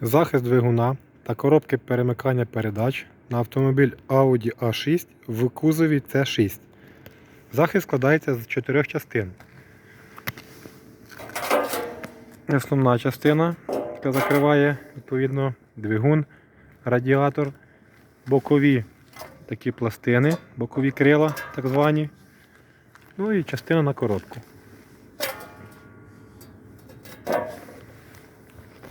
Захист двигуна та коробки перемикання передач на автомобіль Audi A6 в кузові C6. Захист складається з чотирьох частин. Основна частина, яка закриває відповідно двигун, радіатор, бокові такі пластини, бокові крила, так звані. Ну і частина на коробку.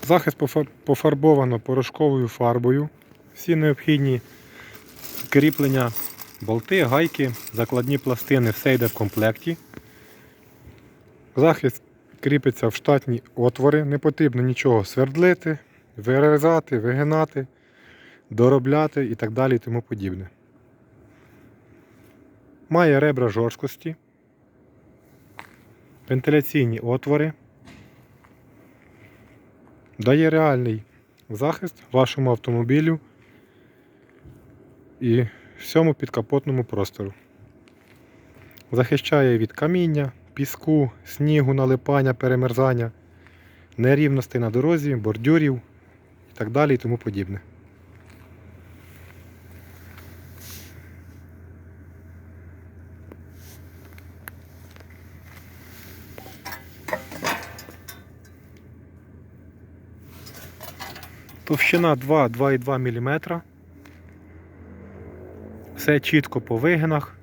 Захист пофарбовано порошковою фарбою. Всі необхідні кріплення, болти, гайки, закладні пластини, все йде в комплекті. Захист кріпиться в штатні отвори, не потрібно нічого свердлити, вирізати, вигинати, доробляти і так далі і тому подібне. Має ребра жорсткості, вентиляційні отвори. Дає реальний захист вашому автомобілю і всьому підкапотному простору. Захищає від каміння, піску, снігу, налипання, перемерзання, нерівностей на дорозі, бордюрів і так далі і тому подібне. Товщина 2-2,2 мм. Все чітко по вигинах,